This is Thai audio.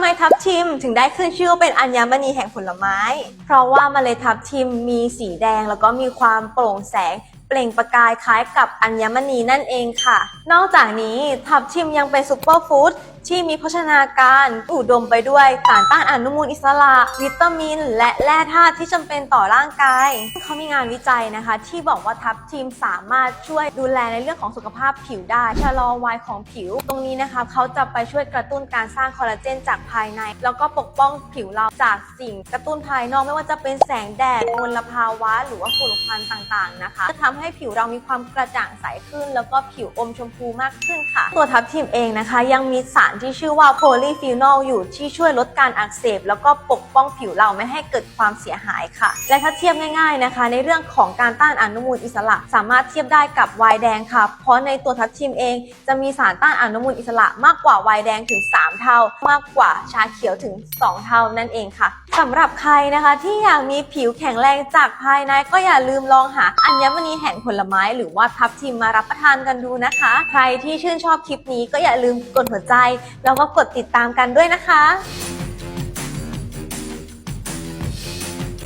ำไมทับทิมถึงได้ขึ้นชื่อว่าเป็นอัญมณีแห่งผลไม้ เพราะว่าเมล็ดทับทิมมีสีแดงแล้วก็มีความโปร่งแสงเปล่งประกายคล้ายกับอัญมณีนั่นเองค่ะ นอกจากนี้ทับทิมยังเป็นซูเปอร์ฟู้ด ที่มีโภชนาการอุดมไปด้วยสารต้านอนุมูลอิสระ วิตามิน และแร่ธาตุที่จำเป็นต่อร่างกายเขามีงานวิจัยนะคะ ที่บอกว่าทับทิมสามารถช่วยดูแลในเรื่องของสุขภาพผิวได้ชะลอวัยของผิว ตรงนี้นะคะเขาจะไปช่วยกระตุ้นการสร้างคอลลาเจนจากภายใน แล้วก็ปกป้องผิวเราจากสิ่งกระตุ้นภายนอกไม่ว่าจะเป็นแสงแดดมลภาวะ หรือว่าฝุ่นควันต่างๆนะคะจะทำให้ผิวเรามีความกระจ่างใสขึ้น แล้วก็ผิวอมชมพูมากขึ้นค่ะ ตัวทับทิมเองนะคะ ยังมีสารที่ชื่อว่าโพลีฟีนอลอยู่ที่ช่วยลดการอักเสบ แล้วก็ปกป้องผิวเราไม่ให้เกิดความเสียหายค่ะ และถ้าเทียบง่าย ๆนะคะ ในเรื่องของการต้านอนุมูลอิสระ สามารถเทียบได้กับไวน์แดงค่ะ เพราะในตัวทับทิมเอง จะมีสารต้านอนุมูลอิสระมากกว่าไวน์แดงถึง 3 เท่า มากกว่าชาเขียวถึง 2 เท่านั่นเองค่ะสำหรับใครนะคะที่อยากมีผิวแข็งแรงจากภายในก็อย่าลืมลองหาอัญมณีแห่งผลไม้หรือว่าทับทิมมารับประทานกันดูนะคะ ใครที่ชื่นชอบคลิปนี้ก็อย่าลืมกดหัวใจแล้วก็กดติดตามกันด้วยนะคะ